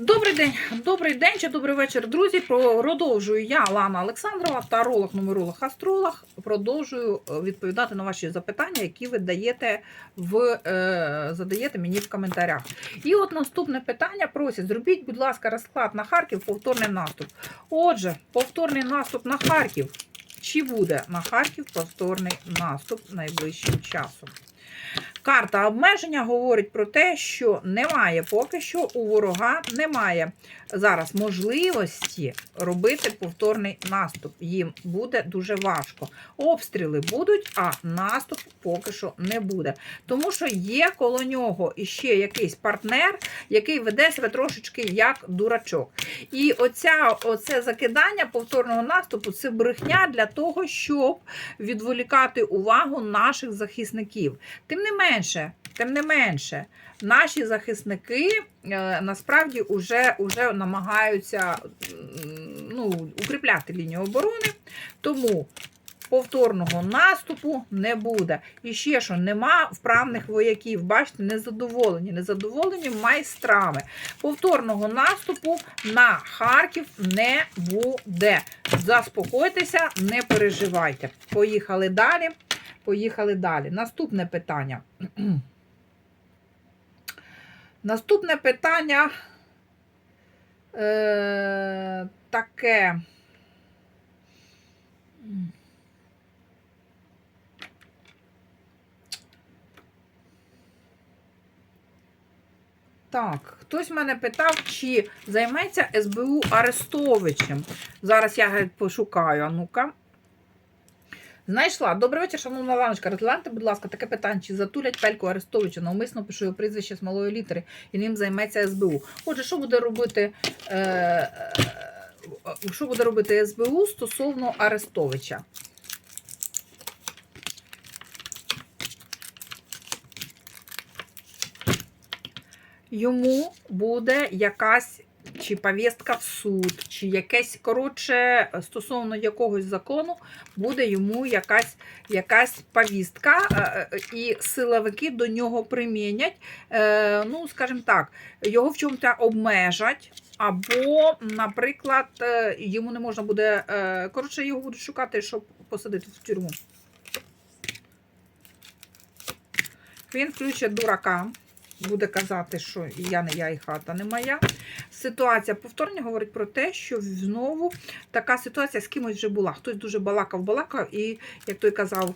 Добрий день, добрий день чи добрий вечір, друзі. Продовжую я, Лана Олександрова, таролог, нумеролог, астролог. Продовжую е, відповідати на ваші запитання, які ви даєте в, е, задаєте мені в коментарях. І от наступне питання просять: зробіть, будь ласка, розклад на Харків, повторний наступ. Отже, повторний наступ на Харків. Чи буде на Харків повторний наступ найближчим часом? Карта обмеження говорить про те, що немає поки що у ворога немає зараз можливості робити повторний наступ. Їм буде дуже важко. Обстріли будуть, а наступ поки що не буде. Тому що є коло нього іще якийсь партнер, який веде себе трошечки як дурачок. І оця, оце закидання повторного наступу це брехня для того, щоб відволікати увагу наших захисників. Тим не менше, тим не менше, наші захисники е, насправді вже, вже намагаються ну, укріпляти лінію оборони, тому повторного наступу не буде. І ще що, нема вправних вояків, бачите, незадоволені, незадоволені майстрами. Повторного наступу на Харків не буде. Заспокойтеся, не переживайте. Поїхали далі. Поїхали далі. Наступне питання. Наступне питання е, таке. Так, хтось мене питав, чи займеться СБУ Арестовичем. Зараз я пошукаю, а ну-ка. Знайшла. Добрий вечір, шановна Ланочка. Розгляньте, будь ласка, таке питання. Чи затулять пельку Арестовича? Навмисно пишу його прізвище з малої літери, і ним займеться СБУ. Отже, що буде робити, е, е, що буде робити СБУ стосовно Арестовича? Йому буде якась чи повістка в суд, чи якесь, коротше, стосовно якогось закону, буде йому якась якась повістка, е, е, і силовики до нього примінять, е, ну, скажімо так, його в чомусь обмежать. Або, наприклад, йому не можна буде, коротше, його будуть шукати, щоб посадити в тюрму. Він включить дурака буде казати, що я не я і хата не моя. Ситуація повторення говорить про те, що знову така ситуація з кимось вже була. Хтось дуже балакав, балакав і, як той казав,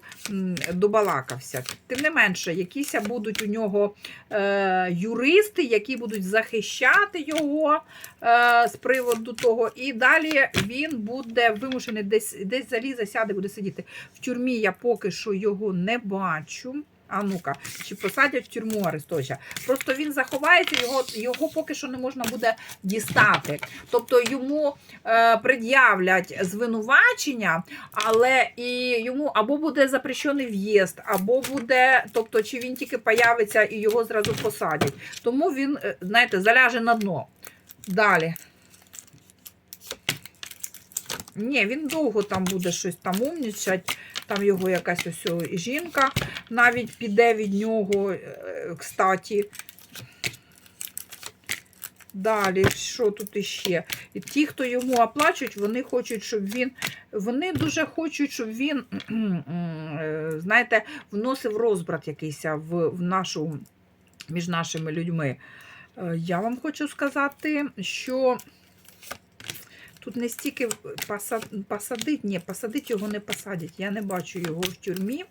добалакався. Тим не менше, якісь будуть у нього е, юристи, які будуть захищати його е, з приводу того. І далі він буде вимушений десь десь залізе, сяде, буде сидіти. В тюрмі я поки що його не бачу. А ну-ка, чи посадять в тюрму Арестовича. Просто він заховається, його його поки що не можна буде дістати. Тобто йому е, пред'являть звинувачення, але і йому або буде запрещений в'їзд, або буде, тобто, чи він тільки появиться і його зразу посадять. Тому він, е, знаєте, заляже на дно. Далі. Ні, він довго там буде щось там умнічать. Там його якась ось жінка навіть піде від нього, е, кстати. Далі, що тут іще? І ті, хто йому оплачують, вони хочуть, щоб він. Вони дуже хочуть, щоб він, е, знаєте, вносив розбрат якийсь в, в нашу, між нашими людьми. Е, Я вам хочу сказати, що. Тут не стільки посадить, ні, посадить його не посадять. Я не бачу його в тюрмі,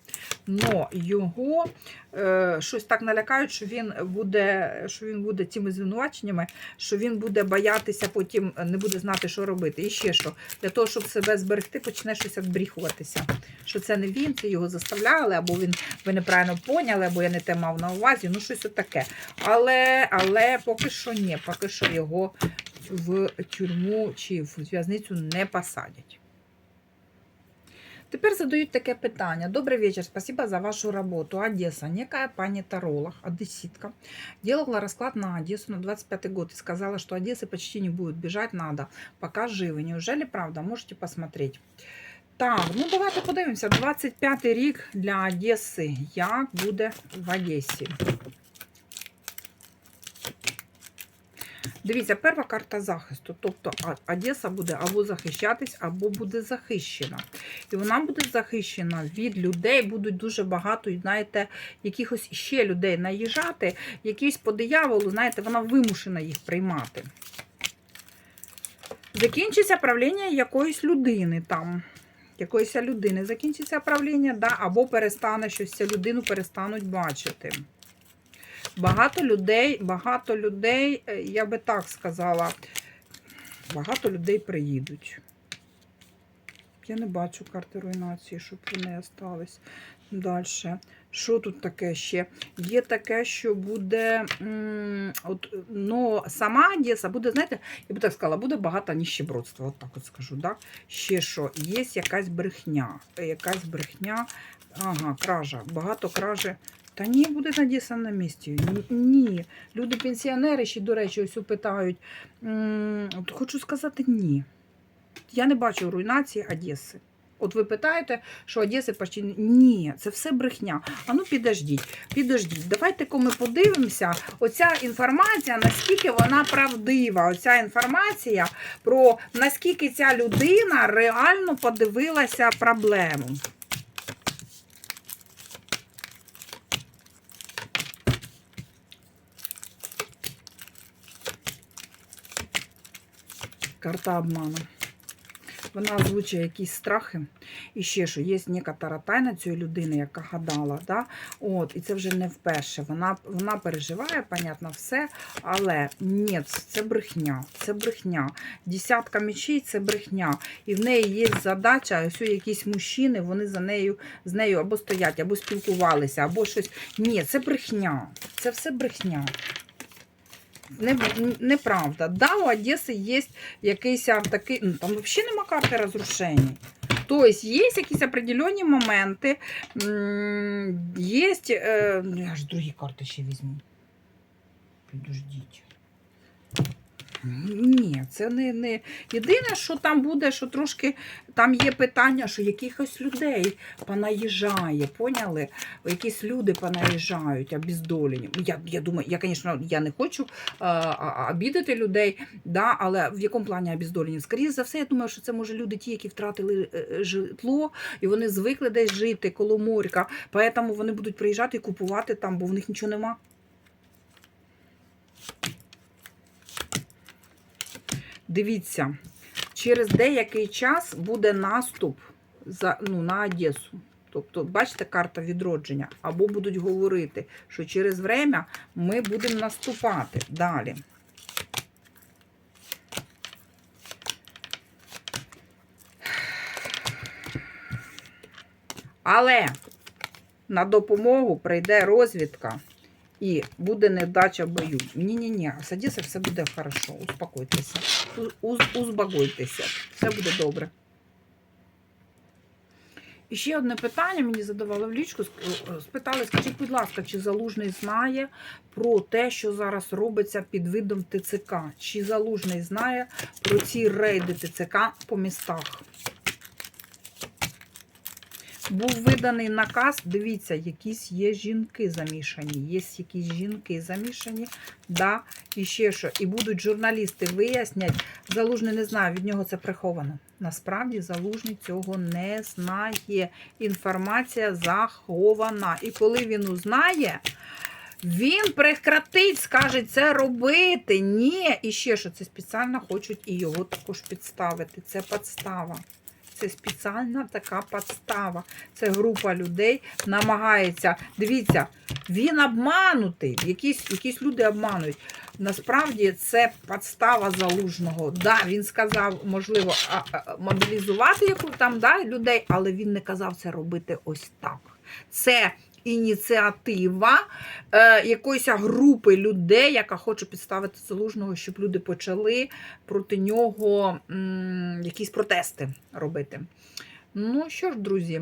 але його е, щось так налякають, що він буде що він буде цими звинуваченнями, що він буде боятися, потім не буде знати, що робити. І ще що, для того, щоб себе зберегти, почне щось відбріхуватися. Що це не він, це його заставляли, або він ви неправильно поняли, або я не те мав на увазі. Ну, щось таке. Але, але поки що ні, поки що його в тюрму чи в в'язницю не посадять. Теперь задают такое питание. Добрый вечер, спасибо за вашу работу. Одесса. Некая пани Таролог, одесситка, делала расклад на Одессу на 25 год и сказала, что Одессы почти не будет, бежать надо, пока живы. Неужели правда? Можете посмотреть. Так, ну давайте подивимося. 25 рік для Одеси. Як буде в Одесі? Дивіться, перша карта захисту. Тобто Одеса буде або захищатись, або буде захищена. І вона буде захищена від людей, будуть дуже багато, знаєте, якихось ще людей наїжджати, якісь по дияволу, знаєте, вона вимушена їх приймати. Закінчиться правління якоїсь людини там. Якоїсь людини закінчиться правління, да, або перестане щось, цю людину перестануть бачити. Багато людей, багато людей, е, я би так сказала, багато людей приїдуть. Я не бачу карти руйнації, щоб вони остались. Далі. Що тут таке ще? Є таке, що буде. От, ну, сама Одеса буде, знаєте, я би так сказала, буде багато ніщебродства, от так от скажу. Да? Ще що, є якась брехня. Якась брехня. Ага, кража. Багато кражі. Та ні, буде Одеса на місці. Ні-. Люди пенсіонери ще, до речі, ось питають. Хочу сказати ні. Я не бачу руйнації Одеси. От ви питаєте, що Одеси почти ні- це все брехня. А ну підождіть, підождіть. Давайте ми подивимося. Оця інформація, наскільки вона правдива. Оця інформація про наскільки ця людина реально подивилася проблему. Карта обману. Вона озвучує якісь страхи. І ще що, є некотора тайна цієї людини, яка гадала. Да? От, і це вже не вперше. Вона, вона переживає, понятно, все. Але ні, це брехня. Це брехня. Десятка мечей це брехня. І в неї є задача, ось якісь мужчини, вони за нею з нею або стоять, або спілкувалися, або щось. Ні, це брехня. Це все брехня. Не, неправда. Да, у Одеси є якийсь такий, ну там взагалі нема карти розрушень. Тобто є якісь определенні моменти, є, е, ну, я ж другі карти ще візьму. Підождіть. Ні, це не, не. Єдине, що там буде, що трошки там є питання, що якихось людей понаїжджає, поняли? Якісь люди понаїжджають, обіздолені. Я, я думаю, я, звісно, я не хочу а, обідати людей, да, але в якому плані обіздолені? Скоріше за все, я думаю, що це може люди ті, які втратили е, е, житло, і вони звикли десь жити коло моря, тому вони будуть приїжджати і купувати там, бо в них нічого нема. Дивіться, через деякий час буде наступ за, ну, на Одесу. Тобто, бачите, карта відродження. Або будуть говорити, що через время ми будемо наступати далі. Але на допомогу прийде розвідка і буде невдача в бою. Ні-ні-ні, з Одеси все буде хорошо. Успокойтеся. Уз, узбагойтеся. Все буде добре. І ще одне питання мені задавали в лічку. Спитали, скажіть, будь ласка, чи Залужний знає про те, що зараз робиться під видом ТЦК? Чи Залужний знає про ці рейди ТЦК по містах? Був виданий наказ, дивіться, якісь є жінки замішані, є якісь жінки замішані, да, і ще що. І будуть журналісти вияснять, Залужний не знає, від нього це приховано. Насправді Залужний цього не знає. Інформація захована. І коли він узнає, він прекратить, скаже це робити. Ні, і ще що, це спеціально хочуть і його також підставити. Це підстава. Це спеціальна така подстава. Це група людей намагається. Дивіться, він обманутий. Якісь, якісь люди обманують. Насправді це подстава залужного. Да, він сказав, можливо, мобілізувати яку там да, людей, але він не казав це робити ось так. Це ініціатива е, якоїсь групи людей, яка хоче підставити залужного, щоб люди почали проти нього м, якісь протести робити. Ну що ж, друзі,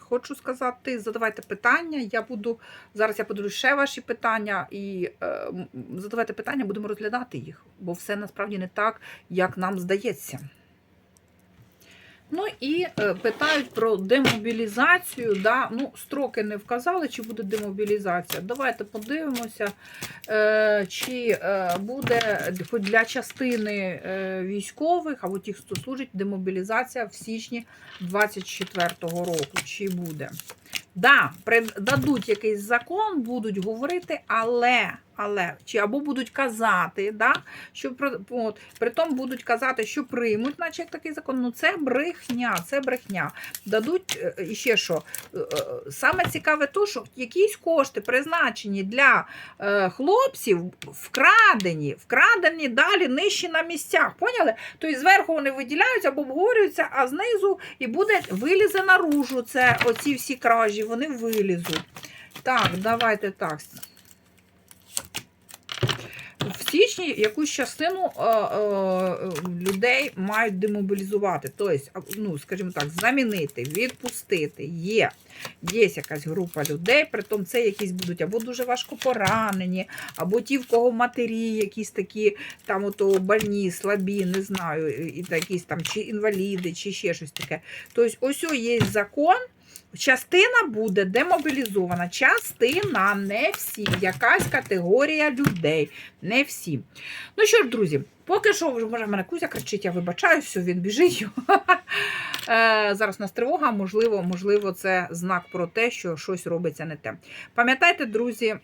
хочу сказати, задавайте питання. Я буду зараз я подивлюсь ще ваші питання і е, задавайте питання, будемо розглядати їх, бо все насправді не так, як нам здається. Ну і е, питають про демобілізацію. Да? Ну, строки не вказали, чи буде демобілізація. Давайте подивимося, е, чи е, буде для частини військових або тих, хто служить, демобілізація в січні 24-го року. Чи буде? Да, дадуть якийсь закон, будуть говорити, але, але чи або будуть казати, да, що от, притом будуть казати, що приймуть, наче як такий закон. Ну це брехня, це брехня. Дадуть е, і ще що. е, е, Саме цікаве, то, що якісь кошти призначені для е, хлопців вкрадені, вкрадені далі нижче на місцях. Поняли? Тобто зверху вони виділяються або обговорюються, а знизу і буде вилізе наружу. Це оці всі кражі, вони вилізуть. Так, давайте так. Січні якусь частину е, е, людей мають демобілізувати, тобто, ну, скажімо так, замінити, відпустити. Є. Є якась група людей, притом це якісь будуть або дуже важко поранені, або ті, в кого матері якісь такі там ото больні, слабі, не знаю, і якісь там чи інваліди, чи ще щось таке. Тобто, ось є закон. Частина буде демобілізована, частина не всі, якась категорія людей, не всі. Ну що ж, друзі, поки що може в мене Кузя кричить, я вибачаю, все, він біжить. Е, Зараз у нас тривога, можливо, можливо, це знак про те, що щось робиться не те. Пам'ятайте, друзі,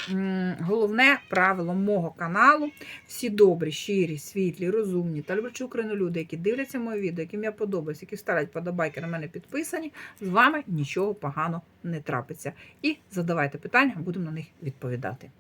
головне правило мого каналу: всі добрі, щирі, світлі, розумні та люблячі Україну люди, які дивляться моє відео, яким я подобаюсь, які ставлять подобайки на мене підписані, з вами нічого поганого не трапиться. І задавайте питання, будемо на них відповідати.